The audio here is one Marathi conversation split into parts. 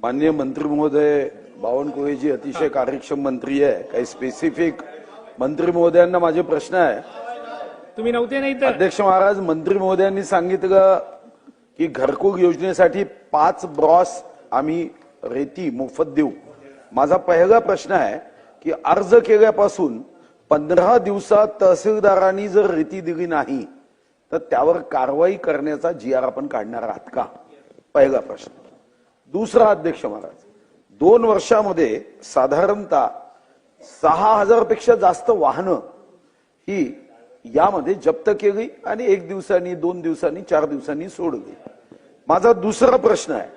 माननीय मंत्री महोदय बावनकुळेजी अतिशय कार्यक्षम मंत्री आहे. काही स्पेसिफिक मंत्री महोदयांना माझे प्रश्न आहे. तुम्ही नव्हते नाही अध्यक्ष महाराज मंत्री महोदयांनी सांगितलं की घरकुल योजनेसाठी पाच ब्रॉस आम्ही रेती मोफत देऊ. माझा पहिला प्रश्न आहे की अर्ज केल्यापासून पंधरा दिवसात तहसीलदारांनी जर रेती दिली नाही तर त्यावर कारवाई करण्याचा जी आर आपण काढणार आहात का? पहिला प्रश्न दुसरा अध्यक्ष महाराज दोन वर्षामध्ये साधारणतः सहा हजारपेक्षा जास्त वाहनं ही यामध्ये जप्त केली आणि एक दिवसांनी दोन दिवसांनी चार दिवसांनी सोडली माझा दुसरा प्रश्न आहे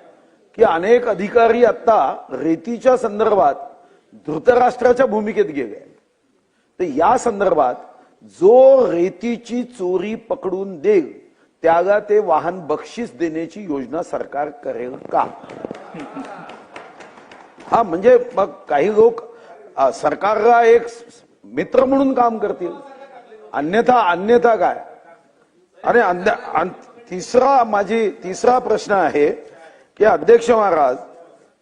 की अनेक अधिकारी आता रेतीच्या संदर्भात धृतराष्ट्राच्या भूमिकेत गेले आहेत. तर या संदर्भात जो रेतीची चोरी पकडून देईल त्याला ते वाहन बक्षीस देण्याची योजना सरकार करेल का? हा म्हणजे मग काही लोक सरकारला एक मित्र म्हणून काम करतील. अन्यथा अन्यथा काय? आणि अन्य- अन- तिसरा माझी तिसरा प्रश्न आहे की अध्यक्ष महाराज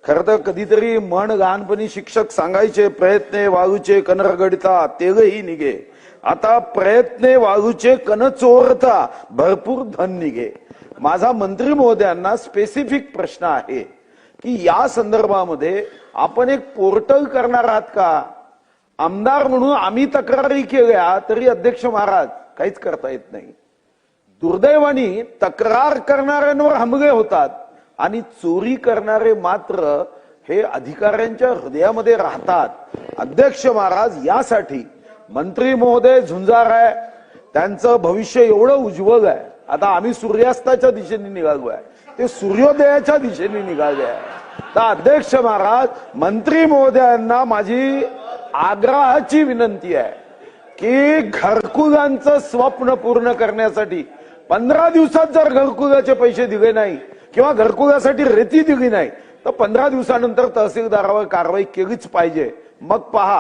खर तर कधीतरी मन लहानपणी शिक्षक सांगायचे प्रयत्ने वाळूचे कन रगडता तेलही निघे. आता प्रयत्ने वाळूचे कन चोरता भरपूर धन निघे. माझा मंत्री महोदयांना स्पेसिफिक प्रश्न आहे की या संदर्भामध्ये आपण एक पोर्टल करणार आहात का? आमदार म्हणून आम्ही तक्रारी केल्या तरी अध्यक्ष महाराज काहीच करता येत नाही. दुर्दैवानी तक्रार करणाऱ्यांवर हमगे होतात. आणि चोरी करणारे मात्र हे अधिकाऱ्यांच्या हृदयामध्ये राहतात. अध्यक्ष महाराज यासाठी मंत्री महोदय झुंजार आहे. त्यांचं भविष्य एवढं उज्ज्वल आहे. आता आम्ही सूर्यास्ताच्या दिशेने निघालो आहे. ते सूर्योदयाच्या दिशेने निघाले आहे. तर अध्यक्ष महाराज मंत्री महोदयांना माझी आग्रहाची विनंती आहे की घरकुलांचं स्वप्न पूर्ण करण्यासाठी पंधरा दिवसात जर घरकुलाचे पैसे दिले नाही किंवा घरकुलासाठी रेती दिली नाही तर पंधरा दिवसानंतर तहसीलदारावर कारवाई केलीच पाहिजे. मग पहा.